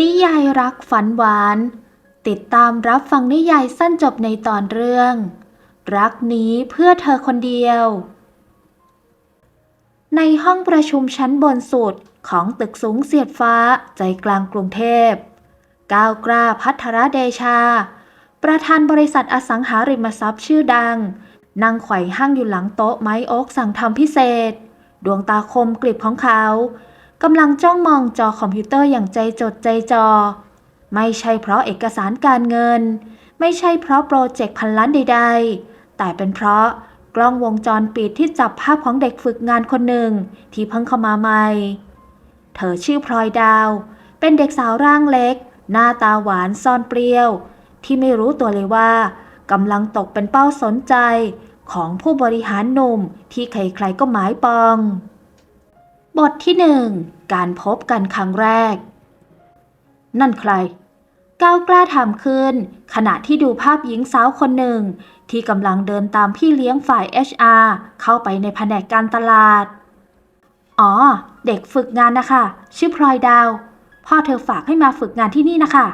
นิยายรักฝันหวาน ติดตามรับฟังนิยายสั้นจบในตอนเรื่อง รักนี้เพื่อเธอคนเดียว ในห้องประชุมชั้นบนสุดของตึกสูงเสียดฟ้าใจกลางกรุงเทพ ก้าวกล้าพัทรเดชา ประธานบริษัทอสังหาริมทรัพย์ชื่อดัง นั่งไขว่ห้างอยู่หลังโต๊ะไม้โอ๊กสั่งทำพิเศษ ดวงตาคมกริบของเขา กำลังจ้องมองจอคอมพิวเตอร์อย่างใจจดใจจอ ไม่ใช่เพราะเอกสารการเงิน ไม่ใช่เพราะโปรเจกต์พันล้านใด ๆ แต่เป็นเพราะกล้องวงจรปิดที่จับภาพของเด็กฝึกงานคนหนึ่งที่เพิ่งเข้ามาใหม่ เธอชื่อพลอยดาว เป็นเด็กสาวร่างเล็ก หน้าตาหวานซ่อนเปรี้ยว ที่ไม่รู้ตัวเลยว่ากำลังตกเป็นเป้าสนใจของผู้บริหารหนุ่มที่ใครๆก็หมายปอง บทที่หนึ่งการพบกันครั้งแรก นั่นใคร ก้าวกล้าถามขึ้น ขณะที่ดูภาพหญิงสาวคนหนึ่ง ที่กำลังเดินตามพี่เลี้ยงฝ่าย HR เข้าไปในแผนกการตลาด อ๋อ เด็กฝึกงานนะคะ ชื่อพลอยดาว พ่อเธอฝากให้มาฝึกงานที่นี่นะคะ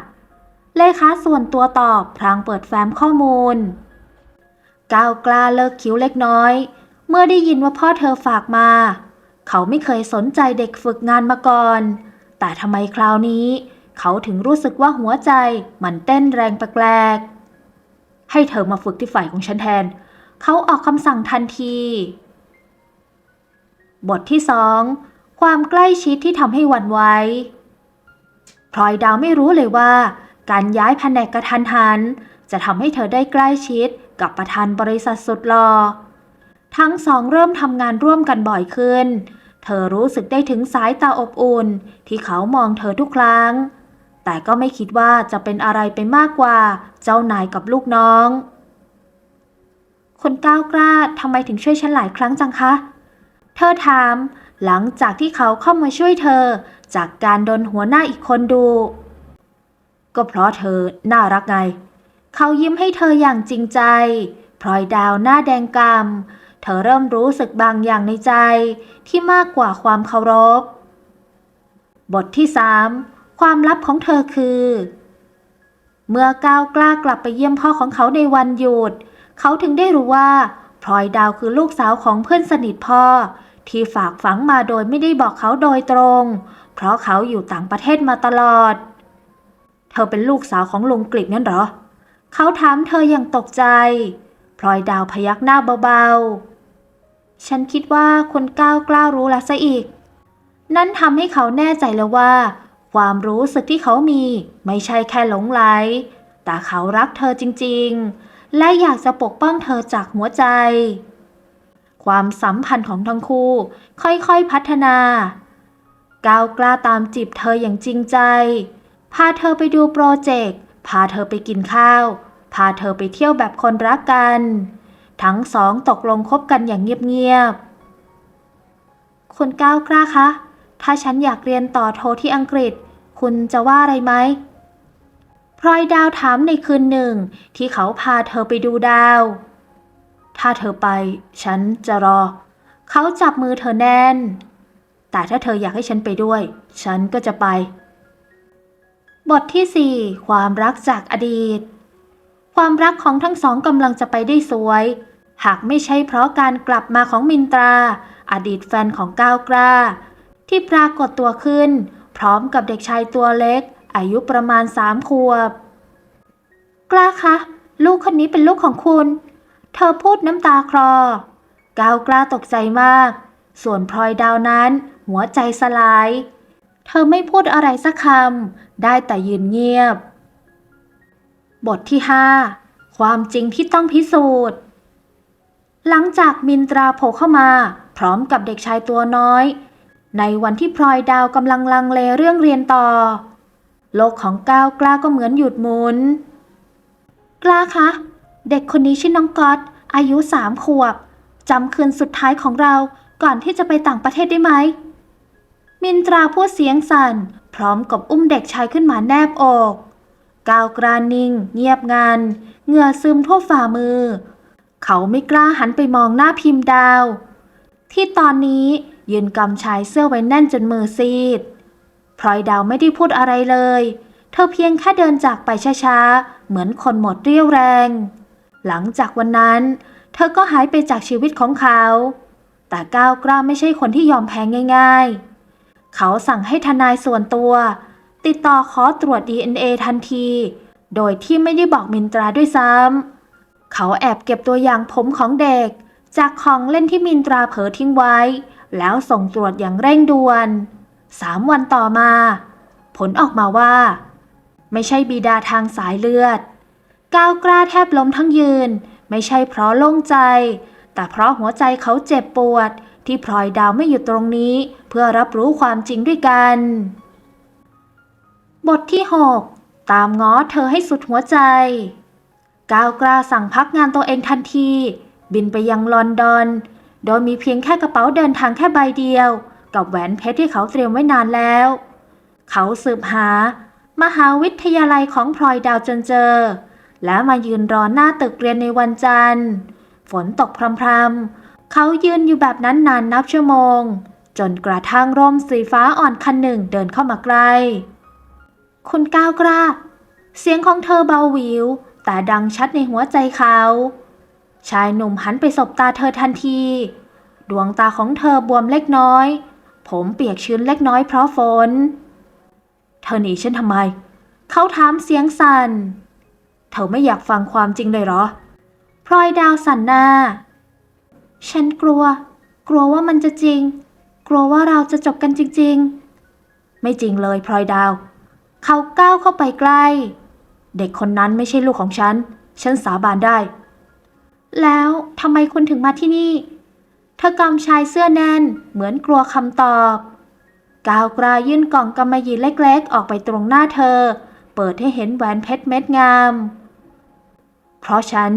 เลขาส่วนตัวตอบพลางเปิดแฟ้มข้อมูล ก้าวกล้าเลิกคิ้วเล็กน้อย เมื่อได้ยินว่าพ่อเธอฝากมา เขาไม่เคยสนใจเด็กฝึกงานมาก่อน แต่ทำไมคราวนี้ เขาถึงรู้สึกว่าหัวใจมันเต้นแรงแปลกๆ ให้เธอมาฝึกที่ฝ่ายของฉันแทน เขาออกคำสั่งทันที บทที่สองความใกล้ชิดที่ทำให้หวั่นไหวพลอยดาวไม่รู้เลยว่า การย้ายแผนกกระทันหัน จะทำให้เธอได้ใกล้ชิดกับประธานบริษัทสุดหลอ่อ ทั้งสองเริ่มทำงานร่วมกันบ่อยขึ้น เธอรู้สึกได้ถึงสายตาอบอุ่น ที่เขามองเธอทุกครั้ง แต่ก็ไม่คิดว่าจะเป็นอะไรไปมากกว่า เจ้านายกับลูกน้อง คนก้าวกล้าทำไมถึงช่วยฉันหลายครั้งจังคะ เธอถาม หลังจากที่เขาเข้ามาช่วยเธอ จากการโดนหัวหน้าอีกคนดู ก็เพราะเธอน่ารักไง เขายิ้มให้เธออย่างจริงใจพลอยดาวหน้าแดงกำ เธอเริ่มรู้สึกบางอย่างในใจที่มากกว่าความเคารพ บทที่สามความลับของเธอคือ เมื่อก้าวกล้ากลับไปเยี่ยมพ่อของเขาในวันหยุด เขาถึงได้รู้ว่าพลอยดาวคือลูกสาวของเพื่อนสนิทพ่อ ที่ฝากฝังมาโดยไม่ได้บอกเขาโดยตรง เพราะเขาอยู่ต่างประเทศมาตลอด เธอเป็นลูกสาวของลุงกฤษนั่นหรอ เขาถามเธออย่างตกใจพลอยดาวพยักหน้าเบาๆ ฉันคิดว่าคนก้าวกล้ารู้ละซะอีก นั่นทำให้เขาแน่ใจแล้วว่า ความรู้สึกที่เขามี ไม่ใช่แค่หลงไหล แต่เขารักเธอจริง ๆ และอยากจะปกป้องเธอจากหัวใจ ความสัมพันธ์ของทั้งคู่ ค่อยๆพัฒนา ก้าวกล้าตามจีบเธออย่างจริงใจ พาเธอไปดูโปรเจกต์ พาเธอไปกินข้าว พาเธอไปเที่ยวแบบคนรักกัน ทั้งสองตกลงคบกันอย่างเงียบๆ คุณก้าวกล้าคะ ถ้าฉันอยากเรียนต่อโทที่อังกฤษ คุณจะว่าอะไรไหมพลอยดาวถามในคืนหนึ่ง ที่เขาพาเธอไปดูดาว ถ้าเธอไป ฉันจะรอ เขาจับมือเธอแน่น แต่ถ้าเธออยากให้ฉันไปด้วย ฉันก็จะไป บทที่ 4 ความรักจากอดีต ความรักของทั้งสองกำลังจะไปได้สวย หากไม่ใช่เพราะการกลับมาของมินตรา อดีตแฟนของก้าวกล้า ที่ปรากฏตัวขึ้น พร้อมกับเด็กชายตัวเล็ก อายุประมาณสามขวบ กล้าคะ ลูกคนนี้เป็นลูกของคุณ เธอพูดน้ำตาคลอ ก้าวกล้าตกใจมาก ส่วนพลอยดาวนั้น หัวใจสลาย เธอไม่พูดอะไรสักคำได้แต่ยืนเงียบ บทที่ 5 ความจริงที่ต้องพิสูจน์ หลังจากมินตราโผล่เข้ามา พร้อมกับเด็กชายตัวน้อย ในวันที่พลอยดาวกำลังลังเลเรื่องเรียนต่อ โลกของก้าวกล้าก็เหมือนหยุดหมุน กล้าคะ เด็กคนนี้ชื่อน้องก๊อตอายุสามขวบจำคืนสุดท้ายของเราก่อนที่จะไปต่างประเทศได้ไหม มินตราพูดเสียงสั่น พร้อมกับอุ้มเด็กชายขึ้นมาแนบอก ก้าวกรานิ่ง เงียบงันเหงื่อซึมทั่วฝ่ามือ เขาไม่กล้าหันไปมองหน้าพิมพ์ดาว ที่ตอนนี้ยืนกำชายเสื้อไว้แน่นจนมือซีดพลอยดาวไม่ได้พูดอะไรเลย เธอเพียงแค่เดินจากไปช้าๆ เหมือนคนหมดเรี่ยวแรง หลังจากวันนั้น เธอก็หายไปจากชีวิตของเขา แต่ก้าวกล้าไม่ใช่คนที่ยอมแพ้ง่าย ๆ เขาสั่งให้ทนายส่วนตัว ติดต่อขอตรวจ DNA ทันที โดยที่ไม่ได้บอกมินตราด้วยซ้ำ เขาแอบเก็บตัวอย่างผมของเด็ก จากของเล่นที่มินตราเผลอทิ้งไว้ แล้วส่งตรวจอย่างเร่งด่วน สามวันต่อมา ผลออกมาว่า ไม่ใช่บิดาทางสายเลือด ก้าวกล้าแทบล้มทั้งยืน ไม่ใช่เพราะโล่งใจ แต่เพราะหัวใจเขาเจ็บปวดที่พลอยดาวไม่อยู่ตรงนี้ เพื่อรับรู้ความจริงด้วยกัน บทที่ 6 ตามง้อเธอให้สุดหัวใจ ก้าวกล้าสั่งพักงานตัวเองทันที บินไปยังลอนดอน โดยมีเพียงแค่กระเป๋าเดินทางแค่ใบเดียว กับแหวนเพชรที่เขาเตรียมไว้นานแล้ว เขาสืบหา มหาวิทยาลัยของพลอยดาวจนเจอ และมายืนรอหน้าตึกเรียนในวันจันทร์ ฝนตกพรำๆเขายืนอยู่แบบนั้นนานนับชั่วโมง จนกระทั่งร่มสีฟ้าอ่อนคันหนึ่งเดินเข้ามาใกล้ คุณก้าวกล้า เสียงของเธอเบาหวิว แต่ดังชัดในหัวใจเขา ชายหนุ่มหันไปสบตาเธอทันที ดวงตาของเธอบวมเล็กน้อย ผมเปียกชื้นเล็กน้อยเพราะฝน เธอหนีฉันทำไม เขาถามเสียงสัน่น เธอไม่อยากฟังความจริงเลยเหรอ พลอยดาวสั่นหน้า ฉันกลัว กลัวว่ามันจะจริง กลัวว่าเราจะจบกันจริง ๆ ไม่จริงเลยพลอยดาว เขาก้าวเข้าไปใกล้ เด็กคนนั้นไม่ใช่ลูกของฉัน ฉันสาบานได้ แล้วทำไมคุณถึงมาที่นี่ เธอกำชายเสื้อแน่น เหมือนกลัวคำตอบก้าวกลายื่นกล่องกำมะหยี่เล็กๆ ออกไปตรงหน้าเธอ เปิดให้เห็นแหวนเพชรเม็ดงาม เพราะฉัน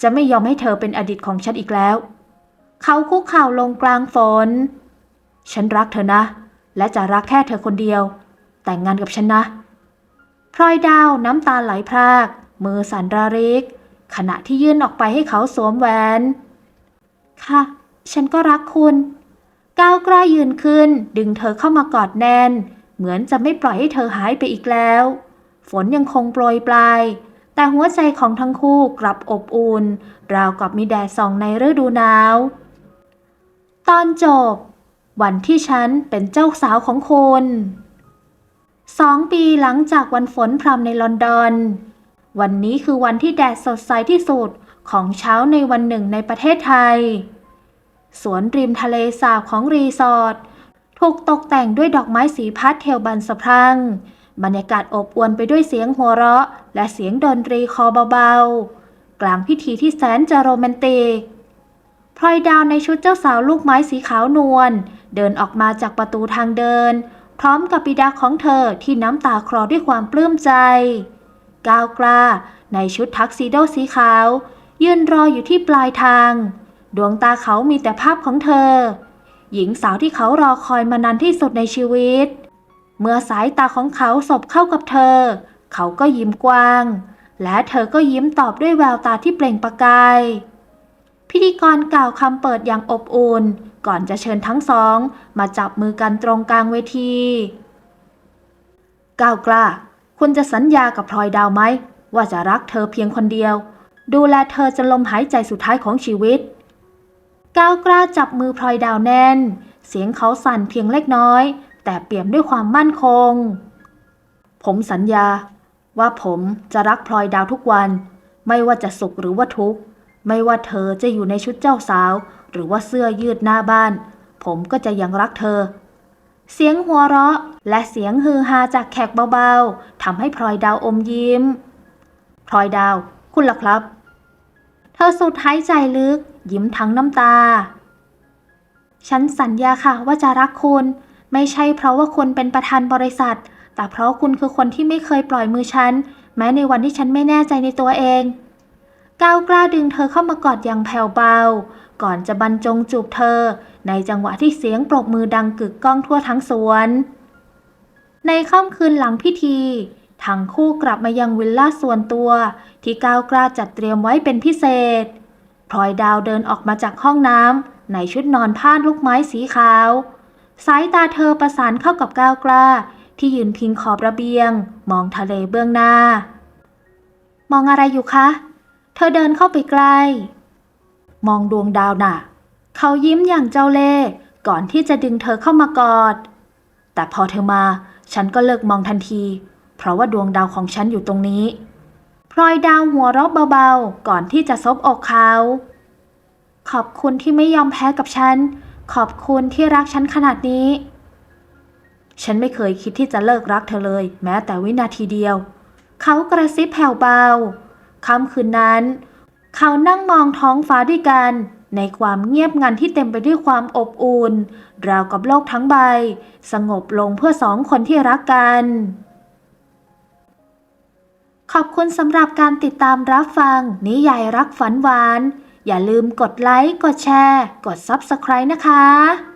จะไม่ยอมให้เธอเป็นอดีตของฉันอีกแล้ว เขาคุกเข่าลงกลางฝน ฉันรักเธอนะ และจะรักแค่เธอคนเดียว แต่งงานกับฉันนะ พลอยดาวน้ำตาไหลพราก มือสั่นระริก ขณะที่ยื่นออกไปให้เขาสวมแหวน ค่ะ ฉันก็รักคุณ ก้าวกล้ายืนขึ้น ดึงเธอเข้ามากอดแน่น เหมือนจะไม่ปล่อยให้เธอหายไปอีกแล้ว ฝนยังคงโปรยปลาย แต่หัวใจของทั้งคู่กลับอบอุ่น ราวกับมีแดดส่องในฤดูหนาว ตอนจบ วันที่ฉันเป็นเจ้าสาวของคุณ สองปีหลังจากวันฝนพรำในลอนดอน วันนี้คือวันที่แดดสดใสที่สุดของเช้าในวันหนึ่งในประเทศไทย สวนริมทะเลสาบของรีสอร์ทถูกตกแต่งด้วยดอกไม้สีพาสเทลบันสะพรั่งบรรยากาศอบอวลไปด้วยเสียงหัวเราะ และเสียงดนตรีคอเบาๆ กลางพิธีที่แสนจะโรแมนติกพลอยดาวในชุดเจ้าสาวลูกไม้สีขาวนวลเดินออกมาจากประตูทางเดิน พร้อมกับบิดาของเธอที่น้ำตาคลอด้วยความปลื้มใจ ก้าวกล้า ในชุดทักซิโดสีขาว ยืนรออยู่ที่ปลายทาง ดวงตาเขามีแต่ภาพของเธอ หญิงสาวที่เขารอคอยมานานที่สุดในชีวิต เมื่อสายตาของเขาสบเข้ากับเธอ เขาก็ยิ้มกว้าง และเธอก็ยิ้มตอบด้วยแววตาที่เปล่งประกาย พิธีกรกล่าวคำเปิดอย่างอบอุ่น ก่อนจะเชิญทั้งสอง มาจับมือกันตรงกลางเวที ก้าวกล้า คุณจะสัญญากับพลอยดาวไหม ว่าจะรักเธอเพียงคนเดียว ดูแลเธอจนลมหายใจสุดท้ายของชีวิต ก้าวกล้าจับมือพลอยดาวแน่น เสียงเขาสั่นเพียงเล็กน้อย แต่เปี่ยมด้วยความมั่นคง ผมสัญญา ว่าผมจะรักพลอยดาวทุกวัน ไม่ว่าจะสุขหรือว่าทุกข์ ไม่ว่าเธอจะอยู่ในชุดเจ้าสาว หรือว่าเสื้อยืดหน้าบ้าน ผมก็จะยังรักเธอ เสียงหัวเราะและเสียงฮือฮาจากแขกเบาๆทำให้พลอยดาวอมยิ้มพลอยดาว คุณล่ะครับ เธอสูดหายใจลึก ยิ้มทั้งน้ำตา ฉันสัญญาค่ะว่าจะรักคุณ ไม่ใช่เพราะว่าคุณเป็นประธานบริษัท แต่เพราะคุณคือคนที่ไม่เคยปล่อยมือฉัน แม้ในวันที่ฉันไม่แน่ใจในตัวเองก้าวกล้าดึงเธอเข้ามากอดอย่างแผ่วเบา ก่อนจะบรรจงจูบเธอ ในจังหวะที่เสียงปรบมือดังกึกก้องทั่วทั้งสวน ในค่ำคืนหลังพิธีทั้งคู่กลับมายังวิลล่าส่วนตัว ที่ก้าวกล้าจัดเตรียมไว้เป็นพิเศษพลอยดาวเดินออกมาจากห้องน้ำในชุดนอนผ้าลูกไม้สีขาว สายตาเธอประสานเข้ากับก้าวกล้า ที่ยืนพิงขอบระเบียง มองทะเลเบื้องหน้า มองอะไรอยู่คะ เธอเดินเข้าไปใกล้ มองดวงดาวน่ะ เขายิ้มอย่างเจ้าเล่ห์ก่อนที่จะดึงเธอเข้ามากอด แต่พอเธอมา ฉันก็เลิกมองทันที เพราะว่าดวงดาวของฉันอยู่ตรงนี้ พลอยดาวหัวเราะเบาๆ ก่อนที่จะซบอกเขาขอบคุณที่ไม่ยอมแพ้กับฉัน ขอบคุณที่รักฉันขนาดนี้ ฉันไม่เคยคิดที่จะเลิกรักเธอเลย แม้แต่วินาทีเดียว เขากระซิบแผ่วเบาค่ำคืนนั้น เขานั่งมองท้องฟ้าด้วยกัน ในความเงียบงันที่เต็มไปด้วยความอบอุ่นราวกับโลกทั้งใบ สงบลงเพื่อสองคนที่รักกัน ขอบคุณสำหรับการติดตามรับฟัง นิยายรักฝันหวาน อย่าลืมกดไลค์ กดแชร์ กด Subscribe นะคะ